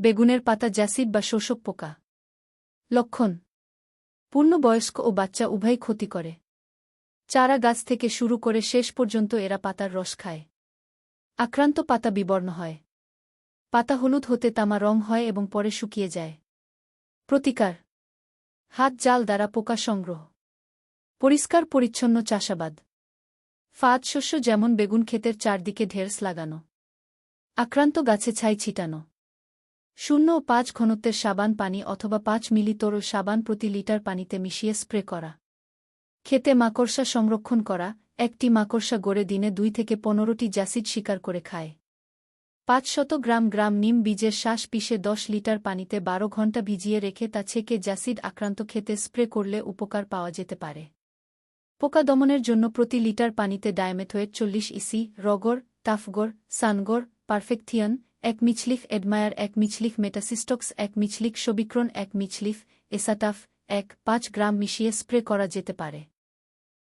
বেগুনের পাতা জ্যাসিড বা শোষক পোকা। লক্ষণ, পূর্ণবয়স্ক ও বাচ্চা উভয় ক্ষতি করে। চারা গাছ থেকে শুরু করে শেষ পর্যন্ত এরা পাতার রস খায়। আক্রান্ত পাতা বিবর্ণ হয়। পাতা হলুদ হতে তামা রং হয় এবং পরে শুকিয়ে যায়। প্রতিকার, হাত জাল দ্বারা পোকা সংগ্রহ। পরিষ্কার পরিচ্ছন্ন চাষাবাদ। ফাঁদ শস্য যেমন বেগুন ক্ষেতের চারদিকে ঢেরস লাগানো। আক্রান্ত গাছে ছাই ছিটানো। শূন্য ও পাঁচ ঘনত্বের সাবান পানি অথবা পাঁচ মিলি তরল সাবান প্রতি লিটার পানিতে মিশিয়ে স্প্রে করা। খেতে মাকড়সা সংরক্ষণ করা, একটি মাকড়সা গড়ে দিনে দুই থেকে পনেরোটি জ্যাসিড শিকার করে খায়। পাঁচশত গ্রাম গ্রাম নিম বীজের শ্বাস পিষে দশ লিটার পানিতে বারো ঘণ্টা ভিজিয়ে রেখে তা ছেঁকে জ্যাসিড আক্রান্ত খেতে স্প্রে করলে উপকার পাওয়া যেতে পারে। পোকা দমনের জন্য প্রতি লিটার পানিতে ডায়ামেথোয়েট চল্লিশ ইসি রগর টাফগর সানগর পারফেকথিয়ন এক মিছলিফ এডমায়ার, এক মিছলিফ মেটাসিস্টক্স, এক মিছলিক সবিক্রণ এক মিছলিফ এসাটাফ, এক পাঁচ গ্রাম মিশিয়ে স্প্রে করা যেতে পারে।